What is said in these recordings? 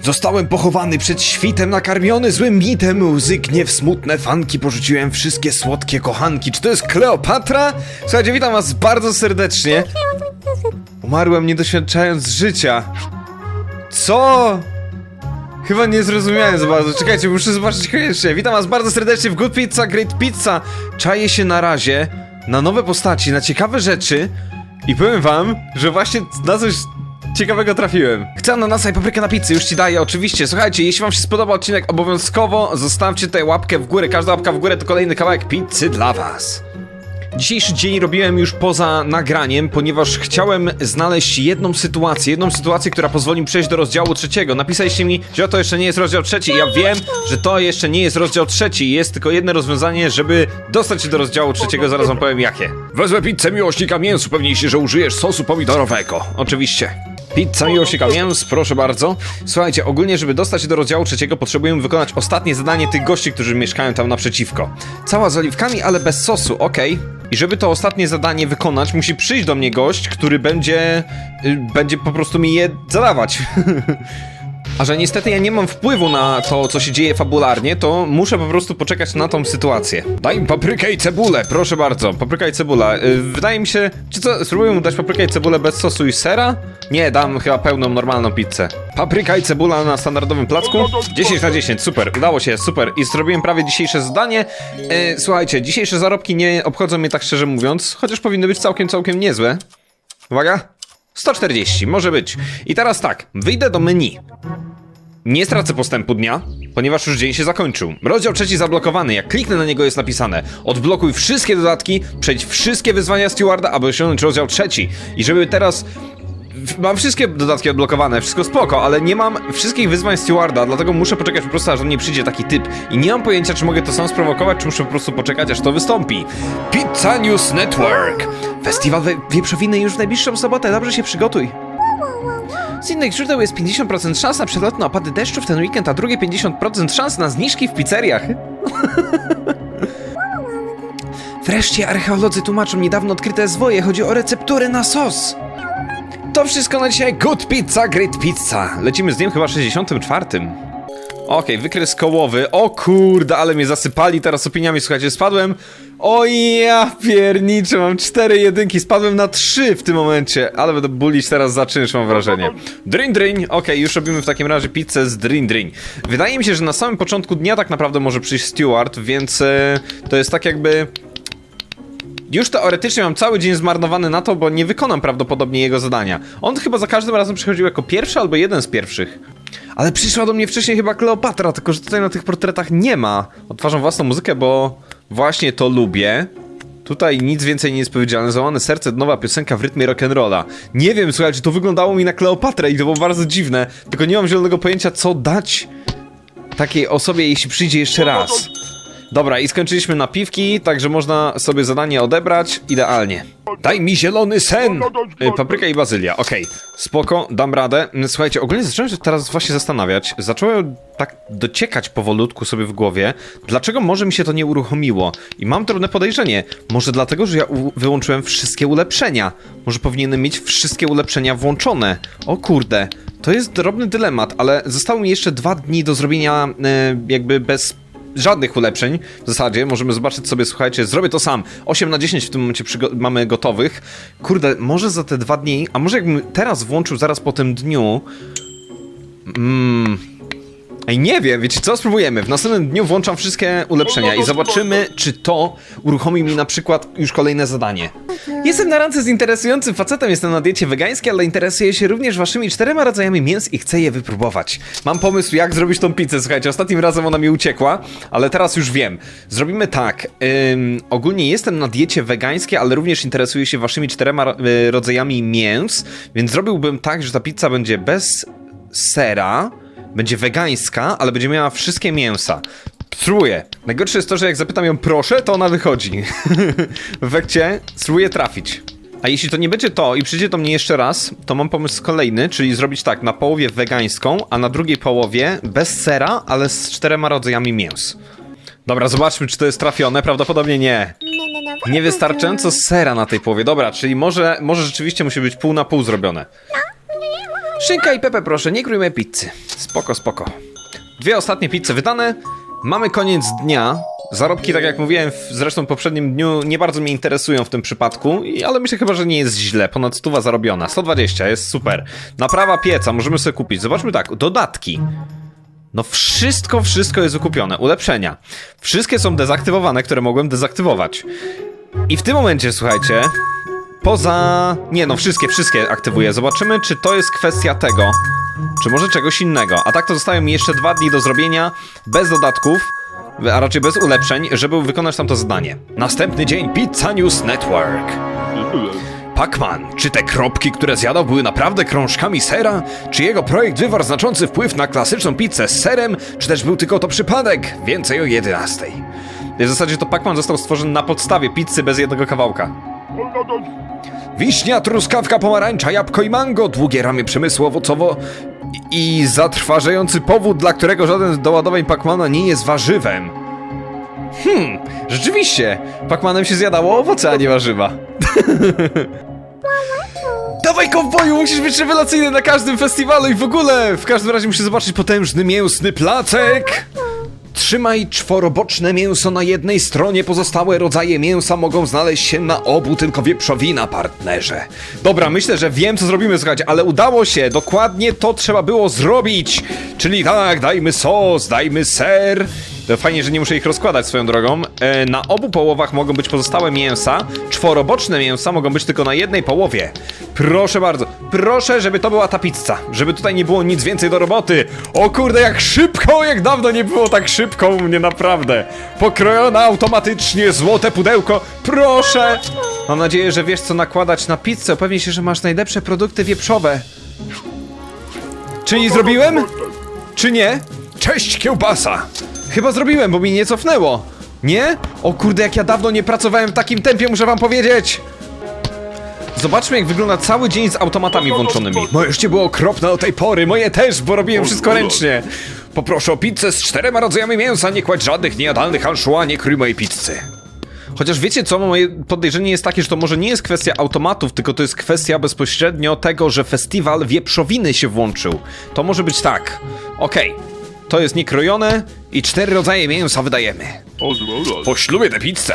Zostałem pochowany przed świtem, nakarmiony złym mitem, łzy, gniew, smutne fanki, porzuciłem wszystkie słodkie kochanki. Czy to jest Kleopatra? Słuchajcie, witam was bardzo serdecznie. Umarłem nie doświadczając życia. Co? Chyba nie zrozumiałem za bardzo. Czekajcie, muszę zobaczyć koniecznie. Witam was bardzo serdecznie w Good Pizza, Great Pizza. Czaję się na razie na nowe postaci, na ciekawe rzeczy i powiem wam, że właśnie na coś ciekawego trafiłem. Chcę ananasa i paprykę na pizzy, już ci daję, oczywiście. Słuchajcie, jeśli wam się spodoba odcinek, obowiązkowo zostawcie tutaj łapkę w górę. Każda łapka w górę to kolejny kawałek pizzy dla was. Dzisiejszy dzień robiłem już poza nagraniem, ponieważ chciałem znaleźć jedną sytuację, jedną sytuację, która pozwoli mi przejść do rozdziału trzeciego. Napisaliście mi, że to jeszcze nie jest rozdział trzeci. Ja wiem, że to jeszcze nie jest rozdział trzeci. Jest tylko jedno rozwiązanie, żeby dostać się do rozdziału trzeciego. Zaraz wam powiem jakie. Wezmę pizzę miłośnika mięsu, pewnij się, że użyjesz sosu pomidorowego. Oczywiście. Pizza miłośnika mięs, proszę bardzo. Słuchajcie, ogólnie, żeby dostać się do rozdziału trzeciego, potrzebujemy wykonać ostatnie zadanie tych gości, którzy mieszkają tam naprzeciwko. Cała z oliwkami, ale bez sosu, okej. I żeby to ostatnie zadanie wykonać, musi przyjść do mnie gość, który będzie. Y, będzie po prostu mi je zadawać. A że niestety ja nie mam wpływu na to, co się dzieje fabularnie, to muszę po prostu poczekać na tą sytuację. Daj mi paprykę i cebulę, proszę bardzo. Papryka i cebula. Y, Wydaje mi się. Czy co? Spróbuję mu dać paprykę i cebulę bez sosu i sera? Nie, dam chyba pełną, normalną pizzę. Papryka i cebula na standardowym placku? 10 na 10, super, udało się, super. I zrobiłem prawie dzisiejsze zadanie. E, słuchajcie, dzisiejsze zarobki nie obchodzą mnie tak szczerze mówiąc, chociaż powinny być całkiem, całkiem niezłe. Uwaga. 140, może być. I teraz tak, wyjdę do menu. Nie stracę postępu dnia, ponieważ już dzień się zakończył. Rozdział trzeci zablokowany. Jak kliknę na niego jest napisane Odblokuj wszystkie dodatki, przejdź wszystkie wyzwania stewarda, aby osiągnąć rozdział trzeci. I żeby teraz... Mam wszystkie dodatki odblokowane, wszystko spoko, ale nie mam wszystkich wyzwań stewarda, dlatego muszę poczekać po prostu, aż do mnie przyjdzie taki typ. I nie mam pojęcia, czy mogę to sam sprowokować, czy muszę po prostu poczekać, aż to wystąpi. Pizza News Network! Festiwal we- wieprzowiny już w najbliższą sobotę, dobrze się przygotuj. Z innych źródeł jest 50% szans na przelotne opady deszczu w ten weekend, a drugie 50% szans na zniżki w pizzeriach. Wreszcie archeolodzy tłumaczą niedawno odkryte zwoje. Chodzi o recepturę na sos. To wszystko na dzisiaj. Good pizza, great pizza. Lecimy z dniem chyba 64. Okej, wykres kołowy. O kurde, ale mnie zasypali teraz opiniami. Słuchajcie, spadłem. O ja pierniczę, mam cztery jedynki. Spadłem na trzy w tym momencie. Ale będę bulić teraz za czynsz, mam wrażenie. Drin drin. Okej, już robimy w takim razie pizzę z drin drin. Wydaje mi się, że na samym początku dnia tak naprawdę może przyjść Steward, więc e, to jest tak jakby... Już teoretycznie mam cały dzień zmarnowany na to, bo nie wykonam prawdopodobnie jego zadania. On chyba za każdym razem przychodził jako pierwszy albo jeden z pierwszych. Ale przyszła do mnie wcześniej chyba Kleopatra, tylko że tutaj na tych portretach nie ma. Odtwarzam własną muzykę, bo właśnie to lubię. Tutaj nic więcej nie jest powiedziane. Załamane serce, nowa piosenka w rytmie rock'n'rolla. Nie wiem, słuchajcie, to wyglądało mi na Kleopatrę i to było bardzo dziwne. Tylko nie mam zielonego pojęcia, co dać takiej osobie, jeśli przyjdzie jeszcze raz. Dobra, i skończyliśmy napiwki, także można sobie zadanie odebrać idealnie. Daj mi zielony sen! Y, Papryka i bazylia, okej. Spoko, dam radę. Mm, Słuchajcie, ogólnie zacząłem się teraz właśnie zastanawiać. Zacząłem tak dociekać powolutku sobie w głowie, dlaczego może mi się to nie uruchomiło. I mam drobne podejrzenie. Może dlatego, że ja u- wyłączyłem wszystkie ulepszenia. Może powinienem mieć wszystkie ulepszenia włączone. O kurde. To jest drobny dylemat, ale zostało mi jeszcze dwa dni do zrobienia e, jakby bez żadnych ulepszeń w zasadzie. Możemy zobaczyć sobie, słuchajcie, zrobię to sam. 8 na 10 w tym momencie mamy gotowych. Kurde, może za te dwa dni, a może jakbym teraz włączył zaraz po tym dniu... Mmm... Ej, nie wiem, wiecie co? Spróbujemy. W następnym dniu włączam wszystkie ulepszenia i zobaczymy, czy to uruchomi mi na przykład już kolejne zadanie. Jestem na randce z interesującym facetem, jestem na diecie wegańskiej, ale interesuję się również waszymi czterema rodzajami mięs i chcę je wypróbować. Mam pomysł, jak zrobić tą pizzę. Słuchajcie, ostatnim razem ona mi uciekła, ale teraz już wiem. Zrobimy tak. Ym, ogólnie jestem na diecie wegańskiej, ale również interesuję się waszymi czterema y, rodzajami mięs, więc zrobiłbym tak, że ta pizza będzie bez sera, będzie wegańska, ale będzie miała wszystkie mięsa. Spróbuję. Najgorsze jest to, że jak zapytam ją proszę, to ona wychodzi. w efekcie trafić. A jeśli to nie będzie to i przyjdzie do mnie jeszcze raz, to mam pomysł kolejny, czyli zrobić tak, na połowie wegańską, a na drugiej połowie bez sera, ale z czterema rodzajami mięs. Dobra, zobaczmy, czy to jest trafione. Prawdopodobnie nie. Niewystarczająco sera na tej połowie. Dobra, czyli może, może rzeczywiście musi być pół na pół zrobione. Szynka i Pepe proszę, nie krójmy pizzy. Spoko, spoko. Dwie ostatnie pizze wydane. Mamy koniec dnia. Zarobki, tak jak mówiłem w zresztą poprzednim dniu, nie bardzo mnie interesują w tym przypadku, ale myślę chyba, że nie jest źle. Ponad stuwa zarobiona. 120, jest super. Naprawa pieca, możemy sobie kupić. Zobaczmy tak, dodatki. No wszystko, wszystko jest wykupione. Ulepszenia. Wszystkie są dezaktywowane, które mogłem dezaktywować. I w tym momencie, słuchajcie, poza... Nie no, wszystkie, wszystkie aktywuję. Zobaczymy, czy to jest kwestia tego, czy może czegoś innego. A tak to zostają mi jeszcze dwa dni do zrobienia, bez dodatków, a raczej bez ulepszeń, żeby wykonać tamto zadanie. Następny dzień Pizza News Network. Pacman, czy te kropki, które zjadał, były naprawdę krążkami sera? Czy jego projekt wywarł znaczący wpływ na klasyczną pizzę z serem? Czy też był tylko to przypadek? Więcej o 11. W zasadzie to Pacman został stworzony na podstawie pizzy bez jednego kawałka. Wiśnia, truskawka, pomarańcza, jabłko i mango, długie ramię przemysłu owocowo i zatrważający powód, dla którego żaden z doładowań Pacmana nie jest warzywem. Hmm, rzeczywiście, Pacmanem się zjadało owoce, a nie warzywa. Dawaj kowboju, musisz być rewelacyjny na każdym festiwalu i w ogóle! W każdym razie musisz zobaczyć potężny mięsny placek! Trzymaj czworoboczne mięso na jednej stronie, pozostałe rodzaje mięsa mogą znaleźć się na obu, tylko wieprzowina, partnerze. Dobra, myślę, że wiem, co zrobimy, słuchajcie, ale udało się, dokładnie to trzeba było zrobić. Czyli tak, dajmy sos, dajmy ser. To fajnie, że nie muszę ich rozkładać swoją drogą. E, na obu połowach mogą być pozostałe mięsa, czworoboczne mięsa mogą być tylko na jednej połowie. Proszę bardzo, proszę, żeby to była ta pizza, żeby tutaj nie było nic więcej do roboty. O kurde, jak szybko, jak dawno nie było tak szybko u mnie, naprawdę. Pokrojona automatycznie, złote pudełko, proszę. Mam nadzieję, że wiesz co nakładać na pizzę, upewnij się, że masz najlepsze produkty wieprzowe. Czy nie zrobiłem? Czy nie? Cześć, kiełbasa! Chyba zrobiłem, bo mi nie cofnęło. Nie? O kurde, jak ja dawno nie pracowałem w takim tempie, muszę wam powiedzieć. Zobaczmy, jak wygląda cały dzień z automatami włączonymi. Moje życie było okropne do tej pory, moje też, bo robiłem wszystko ręcznie. Poproszę o pizzę z czterema rodzajami mięsa, nie kładź żadnych niejadalnych anchois, nie krój mojej pizzy. Chociaż wiecie co, moje podejrzenie jest takie, że to może nie jest kwestia automatów, tylko to jest kwestia bezpośrednio tego, że festiwal wieprzowiny się włączył. To może być tak. Okej, to jest niekrojone i cztery rodzaje mięsa wydajemy. Poślubię tę pizzę.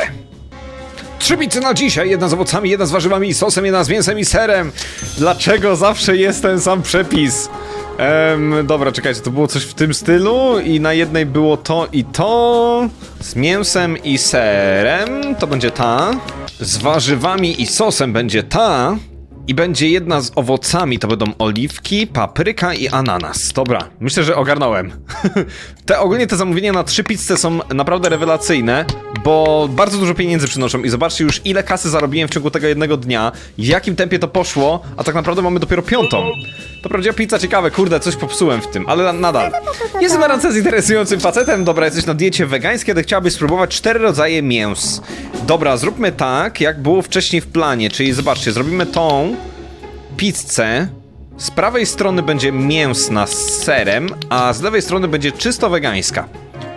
Trzy pizze na dzisiaj, jedna z owocami, jedna z warzywami i sosem, jedna z mięsem i serem. Dlaczego zawsze jest ten sam przepis? Em, dobra, czekajcie, to było coś w tym stylu i na jednej było to i to. Z mięsem i serem to będzie ta. Z warzywami i sosem będzie ta. I będzie jedna z owocami, to będą oliwki, papryka i ananas. Dobra, myślę, że ogarnąłem. te ogólnie te zamówienia na trzy pizze są naprawdę rewelacyjne, bo bardzo dużo pieniędzy przynoszą i zobaczcie już ile kasy zarobiłem w ciągu tego jednego dnia, w jakim tempie to poszło, a tak naprawdę mamy dopiero piątą. To prawdziwa pizza ciekawe, kurde, coś popsułem w tym, ale na- nadal. Jestem na randce z interesującym facetem, dobra, jesteś na diecie wegańskiej, ale chciałbyś spróbować cztery rodzaje mięs. Dobra, zróbmy tak, jak było wcześniej w planie, czyli zobaczcie, zrobimy tą pizzę. Z prawej strony będzie mięsna z serem, a z lewej strony będzie czysto wegańska.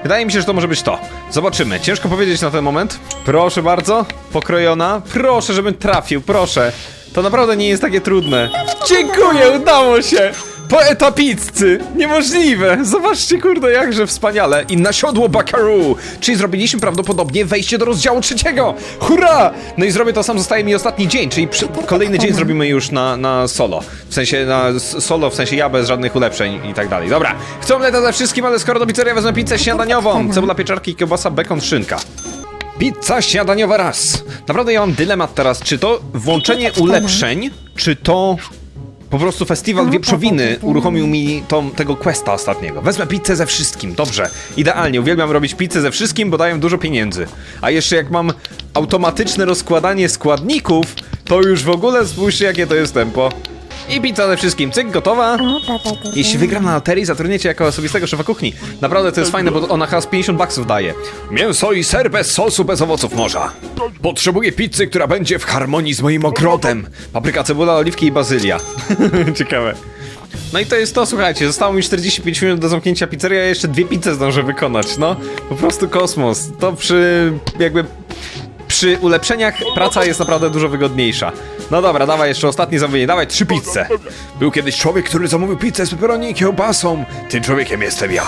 Wydaje mi się, że to może być to. Zobaczymy. Ciężko powiedzieć na ten moment. Proszę bardzo. Pokrojona. Proszę, żebym trafił, proszę. To naprawdę nie jest takie trudne. Dziękuję, udało się! Poeta pizzy! Niemożliwe! Zobaczcie, kurde, jakże wspaniale! I na siodło Bakaru! Czyli zrobiliśmy prawdopodobnie wejście do rozdziału trzeciego! Hurra! No i zrobię to sam, zostaje mi ostatni dzień, czyli przy, kolejny dzień zrobimy już na, na solo. W sensie na solo, w sensie ja bez żadnych ulepszeń i tak dalej. Dobra, chcę omleta ze wszystkim, ale skoro do pizzerii wezmę pizzę śniadaniową. Cebula, pieczarki, kiełbasa, bekon, szynka. Pizza śniadaniowa raz. Naprawdę ja mam dylemat teraz, czy to włączenie ulepszeń, czy to po prostu festiwal wieprzowiny uruchomił mi tą, tego questa ostatniego. Wezmę pizzę ze wszystkim, dobrze. Idealnie, uwielbiam robić pizzę ze wszystkim, bo dają dużo pieniędzy. A jeszcze jak mam automatyczne rozkładanie składników, to już w ogóle spójrzcie jakie to jest tempo. I pizza ze wszystkim, cyk, gotowa. Jeśli wygram na loterii, zatrudniecie jako osobistego szefa kuchni. Naprawdę to jest fajne, bo ona z 50 baksów daje. Mięso i ser bez sosu, bez owoców morza. Potrzebuję pizzy, która będzie w harmonii z moim ogrodem. Papryka, cebula, oliwki i bazylia. Ciekawe. No i to jest to, słuchajcie, zostało mi 45 minut do zamknięcia pizzerii, a jeszcze dwie pizze zdążę wykonać, no. Po prostu kosmos. To przy jakby przy ulepszeniach praca jest naprawdę dużo wygodniejsza. No dobra, dawaj jeszcze ostatnie zamówienie, dawaj trzy pizze. Był kiedyś człowiek, który zamówił pizzę z pepperoni i kiełbasą. Tym człowiekiem jestem ja.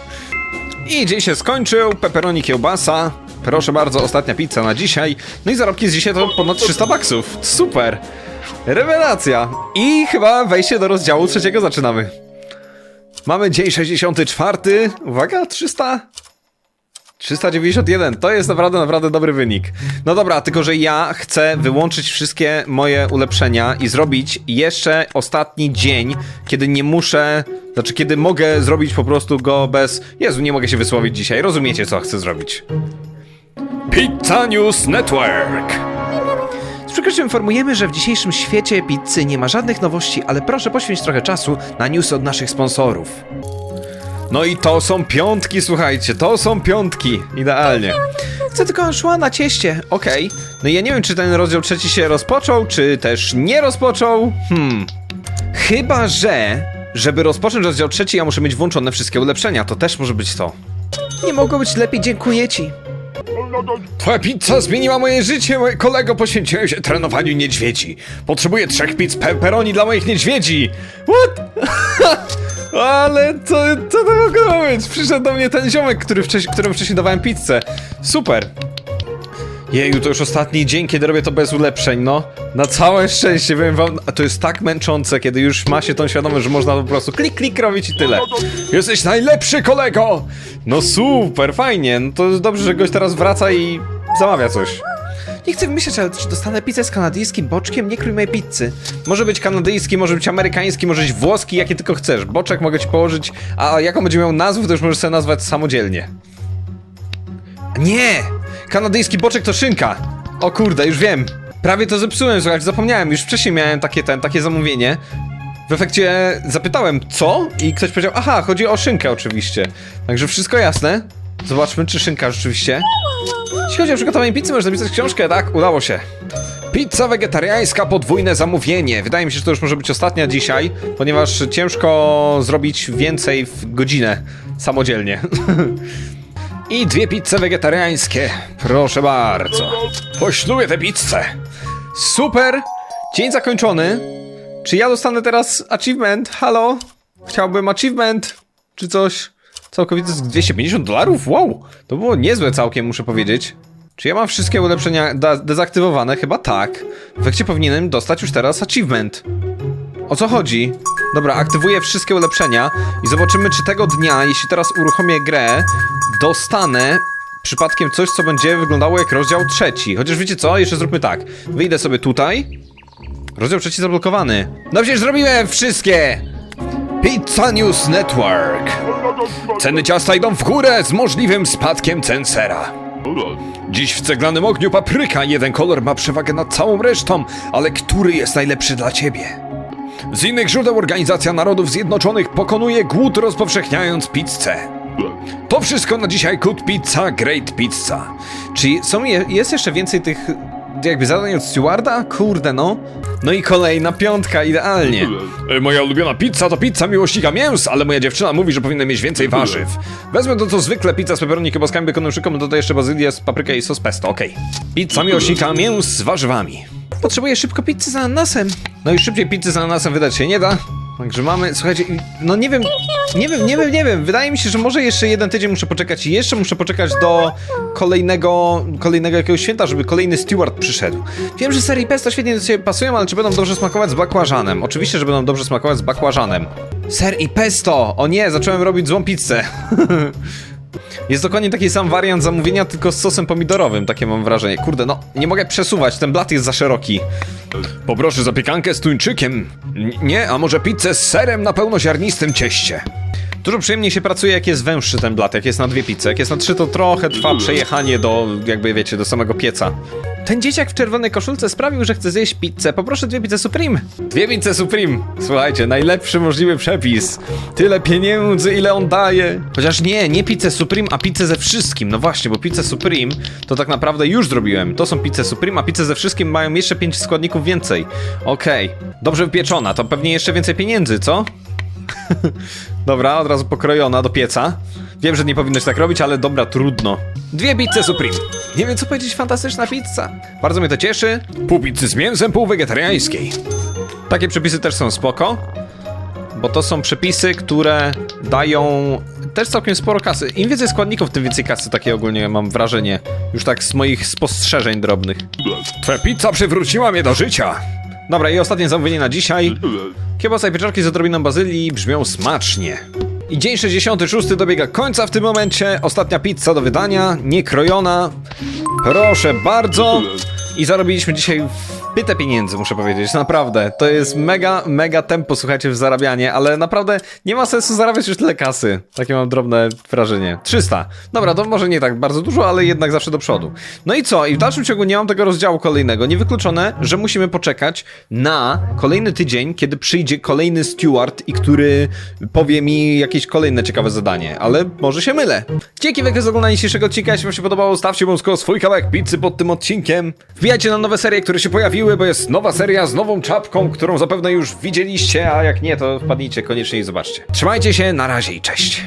I dzień się skończył, pepperoni kiełbasa. Proszę bardzo, ostatnia pizza na dzisiaj. No i zarobki z dzisiaj to ponad 300 baksów. Super. Rewelacja. I chyba wejście do rozdziału trzeciego zaczynamy. Mamy dzień 64. Uwaga, 300. 391, to jest naprawdę, naprawdę dobry wynik. No dobra, tylko że ja chcę wyłączyć wszystkie moje ulepszenia i zrobić jeszcze ostatni dzień, kiedy nie muszę, znaczy kiedy mogę zrobić po prostu go bez... Jezu, nie mogę się wysłowić dzisiaj, rozumiecie co chcę zrobić. Pizza News Network! Z przykrością informujemy, że w dzisiejszym świecie pizzy nie ma żadnych nowości, ale proszę poświęć trochę czasu na newsy od naszych sponsorów. No i to są piątki, słuchajcie, to są piątki. Idealnie. Chcę tylko szła na cieście, okej. No i ja nie wiem, czy ten rozdział trzeci się rozpoczął, czy też nie rozpoczął. Hmm. Chyba, że... Żeby rozpocząć rozdział trzeci, ja muszę mieć włączone wszystkie ulepszenia. To też może być to. Nie mogło być lepiej, dziękuję ci. Twoja pizza zmieniła moje życie, mój kolego. Poświęciłem się trenowaniu niedźwiedzi. Potrzebuję trzech pizz pepperoni dla moich niedźwiedzi. What? Ale co, co to mogło być? Przyszedł do mnie ten ziomek, który wcześniej, któremu wcześniej dawałem pizzę. Super. Jeju, to już ostatni dzień, kiedy robię to bez ulepszeń, no. Na całe szczęście, powiem wam, a to jest tak męczące, kiedy już ma się tą świadomość, że można po prostu klik, klik robić i tyle. Jesteś najlepszy, kolego! No super, fajnie, no to dobrze, że gość teraz wraca i zamawia coś. Nie chcę myśleć, ale czy dostanę pizzę z kanadyjskim boczkiem? Nie krój mojej pizzy. Może być kanadyjski, może być amerykański, może być włoski, jakie tylko chcesz. Boczek mogę ci położyć, a jaką będzie miał nazwę, to już możesz sobie nazwać samodzielnie. Nie! Kanadyjski boczek to szynka! O kurde, już wiem. Prawie to zepsułem, słuchajcie, zapomniałem. Już wcześniej miałem takie, ten, takie zamówienie. W efekcie zapytałem, co? I ktoś powiedział, aha, chodzi o szynkę oczywiście. Także wszystko jasne. Zobaczmy, czy szynka rzeczywiście. Jeśli chodzi o przygotowanie pizzy, możesz zapisać książkę, tak? Udało się. Pizza wegetariańska, podwójne zamówienie. Wydaje mi się, że to już może być ostatnia dzisiaj, ponieważ ciężko zrobić więcej w godzinę samodzielnie. I dwie pizze wegetariańskie. Proszę bardzo. Pośluję tę pizzę. Super. Dzień zakończony. Czy ja dostanę teraz achievement? Halo? Chciałbym achievement. Czy coś? Całkowicie z 250 dolarów? Wow! To było niezłe całkiem, muszę powiedzieć. Czy ja mam wszystkie ulepszenia dezaktywowane? Chyba tak. W efekcie powinienem dostać już teraz achievement. O co chodzi? Dobra, aktywuję wszystkie ulepszenia i zobaczymy, czy tego dnia, jeśli teraz uruchomię grę, dostanę przypadkiem coś, co będzie wyglądało jak rozdział trzeci. Chociaż wiecie co? Jeszcze zróbmy tak. Wyjdę sobie tutaj. Rozdział trzeci zablokowany. No przecież zrobiłem wszystkie! Pizza News Network. Ceny ciasta idą w górę z możliwym spadkiem cen sera. Dziś w ceglanym ogniu papryka. Jeden kolor ma przewagę nad całą resztą, ale który jest najlepszy dla ciebie? Z innych źródeł Organizacja Narodów Zjednoczonych pokonuje głód rozpowszechniając pizzę. To wszystko na dzisiaj Good Pizza, Great Pizza. Czy są, je, jest jeszcze więcej tych jakby zadań od stewarda? Kurde no. No i kolejna piątka, idealnie. E, Moja ulubiona pizza to pizza miłośnika mięs, ale moja dziewczyna mówi, że powinna mieć więcej warzyw. Wezmę to co zwykle, pizza z pepperoni, kiełbaskami, baconem, szyką, dodaj jeszcze bazylię, paprykę i sos pesto, okej. Pizza miłośnika mięs z warzywami. Potrzebuję szybko pizzy z ananasem. No i szybciej pizzy z ananasem wydać się nie da. Także mamy, słuchajcie, no nie wiem, nie wiem, nie wiem, nie wiem. Wydaje mi się, że może jeszcze jeden tydzień muszę poczekać i jeszcze muszę poczekać do kolejnego, kolejnego jakiegoś święta, żeby kolejny steward przyszedł. Wiem, że serii pesto świetnie do siebie pasują, ale czy będą dobrze smakować z bakłażanem? Oczywiście, że będą dobrze smakować z bakłażanem. Ser i pesto! O nie, zacząłem robić złą pizzę. Jest dokładnie taki sam wariant zamówienia, tylko z sosem pomidorowym, takie mam wrażenie. Kurde, no, nie mogę przesuwać, ten blat jest za szeroki. Poproszę zapiekankę z tuńczykiem. N- nie, a może pizzę z serem na pełnoziarnistym cieście. Dużo przyjemniej się pracuje, jak jest węższy ten blat, jak jest na dwie pizze. Jak jest na trzy, to trochę trwa przejechanie do, jakby wiecie, do samego pieca. Ten dzieciak w czerwonej koszulce sprawił, że chce zjeść pizzę. Poproszę dwie pizze Supreme. Dwie pizze Supreme. Słuchajcie, najlepszy możliwy przepis. Tyle pieniędzy, ile on daje. Chociaż nie, nie pizzę Supreme, a pizzę ze wszystkim. No właśnie, bo pizzę Supreme to tak naprawdę już zrobiłem. To są pizze Supreme, a pizze ze wszystkim mają jeszcze pięć składników więcej. Okej. Dobrze wypieczona, to pewnie jeszcze więcej pieniędzy, co? Dobra, od razu pokrojona do pieca. Wiem, że nie powinno się tak robić, ale dobra, trudno. Dwie pizze Supreme. Nie wiem, co powiedzieć, fantastyczna pizza. Bardzo mnie to cieszy. Pół pizzy z mięsem, pół wegetariańskiej. Takie przepisy też są spoko. Bo to są przepisy, które dają też całkiem sporo kasy. Im więcej składników, tym więcej kasy, takie ogólnie mam wrażenie. Już tak z moich spostrzeżeń drobnych. Twoja pizza przywróciła mnie do życia. Dobra, i ostatnie zamówienie na dzisiaj. Kiełbasa i pieczarki z odrobiną bazylii brzmią smacznie. I dzień 66 dobiega końca w tym momencie. Ostatnia pizza do wydania, niekrojona. Proszę bardzo. I zarobiliśmy dzisiaj pytę pieniędzy, muszę powiedzieć, naprawdę. To jest mega, mega tempo, słuchajcie, w zarabianie, ale naprawdę nie ma sensu zarabiać już tyle kasy. Takie mam drobne wrażenie. 300. Dobra, to może nie tak bardzo dużo, ale jednak zawsze do przodu. No i co? I w dalszym ciągu nie mam tego rozdziału kolejnego. Niewykluczone, że musimy poczekać na kolejny tydzień, kiedy przyjdzie kolejny steward i który powie mi jakieś kolejne ciekawe zadanie, ale może się mylę. Dzięki wielkie za oglądanie dzisiejszego odcinka. Jeśli wam się podobało, stawcie obowsko swój kawałek pizzy pod tym odcinkiem. Wbijajcie na nowe serie, które się pojawiły, bo jest nowa seria z nową czapką, którą zapewne już widzieliście, a jak nie, to wpadnijcie koniecznie i zobaczcie. Trzymajcie się, na razie i cześć.